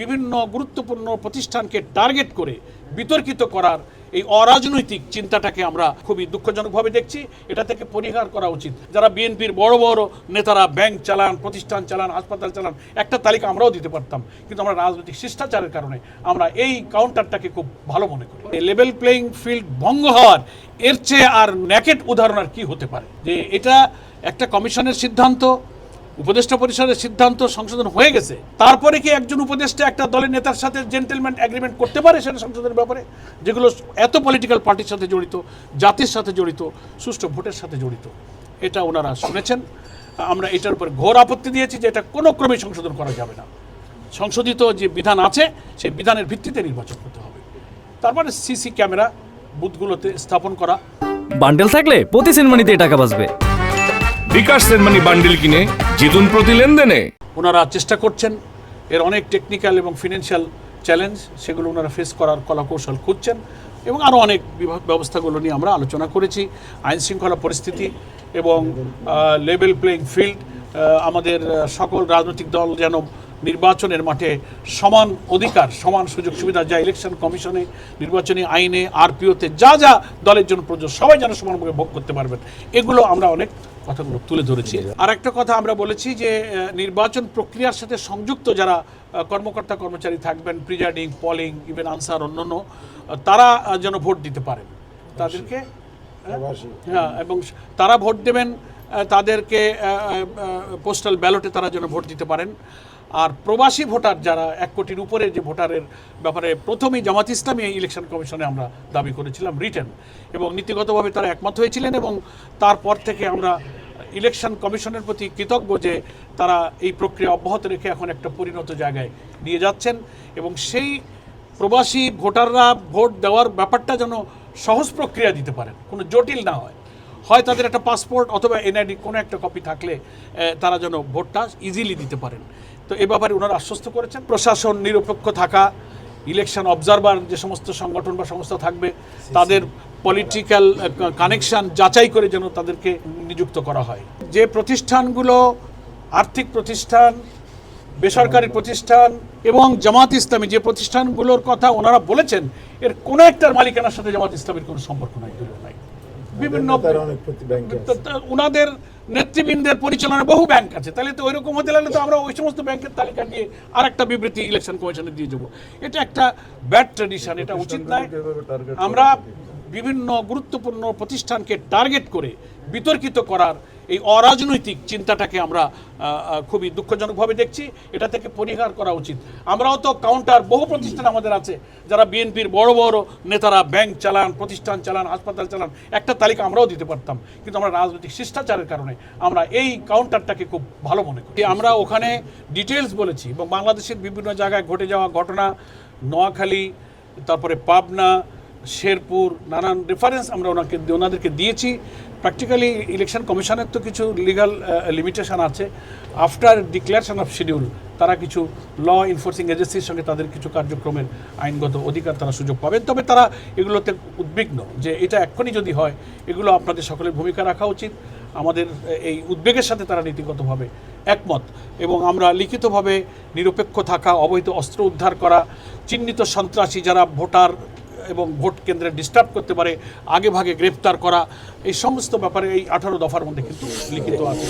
বিভিন্ন গুরুত্বপূর্ণ প্রতিষ্ঠানকে টার্গেট করে বিতর্কিত করার এই অরাজনৈতিক চিন্তাটাকে আমরা খুবই দুঃখজনকভাবে দেখছি। এটা থেকে পরিহার করা উচিত। যারা বিএনপির বড় বড় নেতারা ব্যাংক চালান, প্রতিষ্ঠান চালান, হাসপাতাল চালান, একটা তালিকা আমরাও দিতে পারতাম। কিন্তু আমরা রাজনৈতিক শিষ্টাচারের কারণে আমরা এই কাউন্টারটাকে খুব ভালো মনে করি। লেভেল প্লেয়িং ফিল্ড ভঙ্গ হওয়ার এর চেয়ে আর ন্যাকেট উদাহরণ আর কি হতে পারে? যে এটা একটা কমিশনের সিদ্ধান্ত উপদেষ্টা পরিষদের সিদ্ধান্ত সংশোধন হয়ে গেছে। তারপরে কি একজন উপদেষ্টা একটা দলের নেতার সাথে জেন্টেলম্যান এগ্রিমেন্ট করতে পারে সেটা সংশোধনের ব্যাপারে? যেগুলো এত পলিটিক্যাল পার্টির সাথে জড়িত, জাতির সাথে জড়িত, সুষ্ঠু ভোটের সাথে জড়িত। এটা ওনারা শুনেছেন। আমরা এটার উপর ঘোর আপত্তি দিয়েছি যে এটা কোনো ক্রমে সংশোধন করা যাবে না। সংশোধিত যে বিধান আছে, সেই বিধানের ভিত্তিতে নির্বাচন করতে হবে। তারপরে সিসি ক্যামেরা বুথগুলোতে স্থাপন করা। বান্ডেল থাকলে প্রতি সিনেমানিতে টাকা বাঁচবে। বিকাশ সেনমানি বান্ডিল কিনে জিতুন প্রতি লেনদেনে। ওনারা চেষ্টা করছেন এর অনেক টেকনিক্যাল এবং ফিনান্সিয়াল চ্যালেঞ্জ সেগুলো ওনারা ফেস করার কলাকৌশল খুঁজছেন এবং আরও অনেক বিভাগ ব্যবস্থাগুলো নিয়ে আমরা আলোচনা করেছি। আইন শৃঙ্খলা পরিস্থিতি এবং লেভেল প্লেইং ফিল্ড আমাদের সকল রাজনৈতিক দল যেন নির্বাচনের মাঠে সমান অধিকার সমান সুযোগ সুবিধা যা ইলেকশন কমিশনে নির্বাচনী আইনে আরপিওতে যা যা দলের জন্য প্রযোজ্য সবাই যেন সমানভাবে ভোগ করতে পারবেন। এগুলো আমরা অনেক কথাগুলো তুলে ধরেছি। আর একটা কথা আমরা বলেছি যে নির্বাচন প্রক্রিয়ার সাথে সংযুক্ত যারা কর্মকর্তা কর্মচারী থাকবেন প্রিজাইডিং পলিং ইভেন আনসার অন্যান্য তারা যেন ভোট দিতে পারেন। তাদেরকে হ্যাঁ এবং তারা ভোট দেবেন তাদেরকে পোস্টাল ব্যালটে তারা যেন ভোট দিতে পারেন। আর প্রবাসী ভোটার যারা এক কোটির উপরে যে ভোটারের ব্যাপারে প্রথমেই জামাত ইসলামী ইলেকশন কমিশনে আমরা দাবি করেছিলাম রিটেন এবং নীতিগতভাবে তারা একমত হয়েছিলেন এবং তারপর থেকে আমরা ইলেকশন কমিশনের প্রতি কৃতজ্ঞ যে তারা এই প্রক্রিয়া অব্যাহত রেখে এখন একটা পরিণত জায়গায় নিয়ে যাচ্ছেন এবং সেই প্রবাসী ভোটাররা ভোট দেওয়ার ব্যাপারটা যেন সহজ প্রক্রিয়া দিতে পারেন, কোনো জটিল না হয়। হয় তাদের একটা পাসপোর্ট অথবা এনআইডি কোনো একটা কপি থাকলে তারা যেন ভোটটা ইজিলি দিতে পারেন। তো এ ব্যাপারে ওনারা আশ্বস্ত করেছেন। প্রশাসন নিরপেক্ষ থাকা ইলেকশন অবজারভার যে সমস্ত সংগঠন বা সংস্থা থাকবে তাদের পলিটিক্যাল কানেকশন যাচাই করে যেন তাদেরকে নিযুক্ত করা হয়। যে প্রতিষ্ঠানগুলো আর্থিক প্রতিষ্ঠান বেসরকারি প্রতিষ্ঠান এবং জামাত ইসলামী যে প্রতিষ্ঠানগুলোর কথা ওনারা বলেছেন এর কোনো একটার মালিকানার সাথে জামাত ইসলামের কোনো সম্পর্ক নাই নাই। বিভিন্ন ওনাদের নেতৃবৃন্দের পরিচালনা বহু ব্যাংক আছে। তাহলে তো ওইরকম হতে লাগলে তো আমরা ওই সমস্ত ব্যাংকের তালিকা নিয়ে আর একটা বিবৃতি ইলেকশন কমিশনে দিয়ে যাব। এটা একটা ব্যাড ট্রেডিশন এটা উচিত নয়। আমরা বিভিন্ন গুরুত্বপূর্ণ প্রতিষ্ঠানকে টার্গেট করে বিতর্কিত করার এই অরাজনৈতিক চিন্তাটাকে আমরা খুবই দুঃখজনকভাবে দেখছি। এটা থেকে পরিহার করা উচিত। আমরাও তো কাউন্টার বহু প্রতিষ্ঠান আমাদের আছে, যারা বিএনপির বড় বড় নেতারা ব্যাংক চালান, প্রতিষ্ঠান চালান, হাসপাতাল চালান, একটা তালিকা আমরাও দিতে পারতাম। কিন্তু আমরা রাজনৈতিক শিষ্টাচারের কারণে আমরা এই কাউন্টারটাকে খুব ভালো মনে করি। আমরা ওখানে ডিটেলস বলেছি এবং বাংলাদেশের বিভিন্ন জায়গায় ঘটে যাওয়া ঘটনা, নোয়াখালী, তারপরে পাবনা শেরপুর, নানান রেফারেন্স আমরা ওনাকে ওনাদেরকে দিয়েছি। প্র্যাকটিক্যালি ইলেকশন কমিশনের তো কিছু লিগাল লিমিটেশন আছে। আফটার ডিক্লারেশন অফ শিডিউল তারা কিছু ল এনফোর্সিং এজেন্সির সঙ্গে তাদের কিছু কার্যক্রমের আইনগত অধিকার তারা সুযোগ পাবেন। তবে তারা এগুলোতে উদ্বিগ্ন যে এটা এক্ষুনি যদি হয়, এগুলো আপনাদের সকলের ভূমিকা রাখা উচিত। আমাদের এই উদ্বেগের সাথে তারা নীতিগতভাবে একমত এবং আমরা লিখিতভাবে নিরপেক্ষ থাকা, অবৈধ অস্ত্র উদ্ধার করা, চিহ্নিত সন্ত্রাসী যারা ভোটার এবং ভোট কেন্দ্রে ডিস্টার্ব করতে পারে আগেভাগে গ্রেপ্তার করা, এই সমস্ত ব্যাপারে এই আঠারো দফার মধ্যে কিন্তু লিখিত আছে।